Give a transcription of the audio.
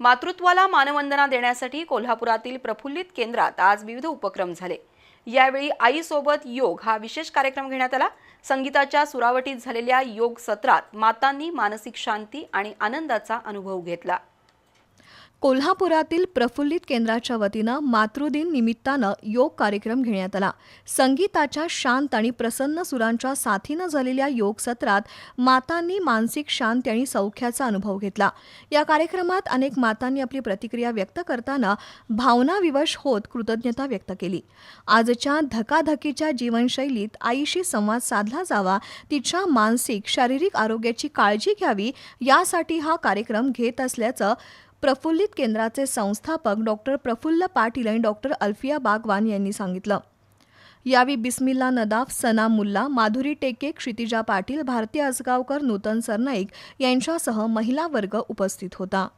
मातृत्वाला मानवंदना देण्यासाठी कोल्हापुरातील प्रफुल्लित केंद्रात आज विविध उपक्रम झाले. यावेळी आईसोबत योग हा विशेष कार्यक्रम घेण्यात आला. संगीताच्या सुरावटीत झालेल्या योग सत्रात मातांनी मानसिक शांती आणि आनंदाचा अनुभव घेतला. कोल्हापुरातील प्रफुल्लित केंद्राच्या वतीनं मातृदिन निमित्तानं योग कार्यक्रम घेण्यात आला. संगीताच्या शांत आणि प्रसन्न सुरांच्या साथीनं झालेल्या योग सत्रात मातांनी मानसिक शांती आणि सौख्याचा अनुभव घेतला. या कार्यक्रमात अनेक मातांनी आपली प्रतिक्रिया व्यक्त करताना भावनाविवश होत कृतज्ञता व्यक्त केली. आजच्या धकाधकीच्या जीवनशैलीत आईशी संवाद साधला जावा तिच्या मानसिक शारीरिक आरोग्याची काळजी घ्यावी यासाठी हा कार्यक्रम घेत असल्याचं प्रफुल्लित केंद्राचे संस्थापक डॉक्टर प्रफुल्ल पाटील आणि डॉक्टर अल्फिया बागवान यांनी सांगितलं. यावेळी बिस्मिल्ला नदाफ सना मुल्ला माधुरी टेके क्षितिजा पाटील भारती आसगावकर नूतन सरनाईक यांच्यासह महिला वर्ग उपस्थित होता.